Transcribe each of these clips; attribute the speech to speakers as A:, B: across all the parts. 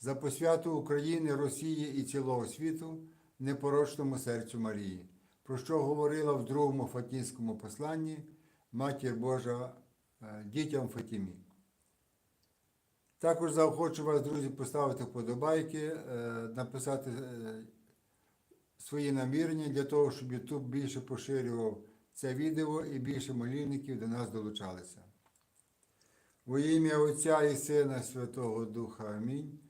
A: за посвяту України, Росії і цілого світу непорочному серцю Марії, про що говорила в другому Фатінському посланні Матір Божа е, дітям Фатімі. Також заохочу вас, друзі, поставити вподобайки, е, написати е, свої намірення для того, щоб YouTube більше поширював це відео і більше молільників до нас долучалися. Во ім'я Отця і Сина Святого Духа Амінь.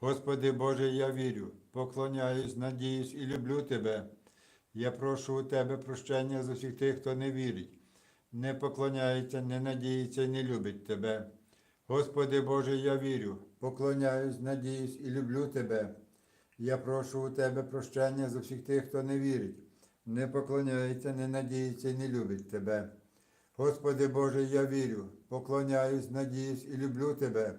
A: Господи Боже, я вірю, поклоняюсь, надіюсь і люблю Тебе. Я прошу у Тебе прощення за всіх тих, хто не вірить, не поклоняється, не надіється і не любить Тебе. Господи Боже, я вірю, поклоняюсь, надіюсь і люблю Тебе. Я прошу у Тебе прощення за всіх тих, хто не вірить, не поклоняється, не надіється і не любить Тебе. Господи Боже, я вірю, поклоняюсь, надіюсь і люблю Тебе.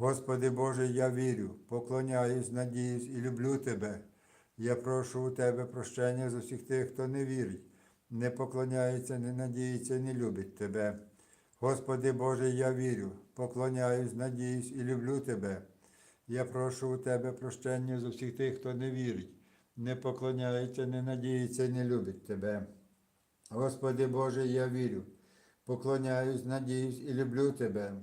A: Господи Боже, я вірю, поклоняюсь, надіюсь і люблю тебе. Я прошу у тебе прощення за всіх тих, хто не вірить, не поклоняється, не надіється не любить тебе. Господи Боже, я вірю, поклоняюсь, надіюсь і люблю тебе. Я прошу у тебе прощення за всіх тих, хто не вірить, не поклоняється, не надіється не любить тебе. Господи Боже, я вірю, поклоняюсь, надіюсь і люблю тебе.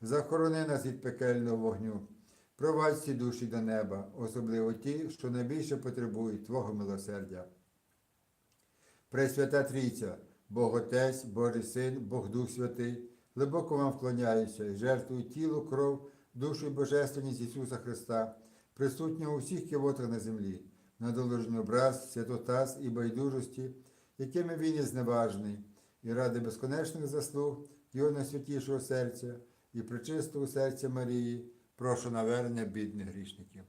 A: захорони нас від пекельного вогню, провадь всі душі до неба, особливо ті, що найбільше потребують Твого милосердя. Пресвята Трійця, Бог Отець, Божий Син, Бог Дух Святий, глибоко вам вклоняюся і жертвую тіло, кров, душу і божественність Ісуса Христа, присутнього у всіх кивотах на землі, на доложний образ, святотаз і байдужості, якими він є зневажний, і ради безконечних заслуг Його найсвятішого серця і причистого серця Марії, прошу навернення бідних грішників.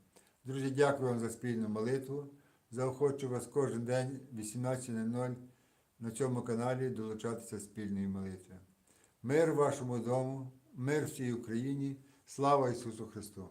A: Друзі, дякую вам за спільну молитву. Заохочу вас кожен день 18.00 на цьому каналі долучатися спільної молитви. Мир вашому дому, мир всій Україні, слава Ісусу Христу!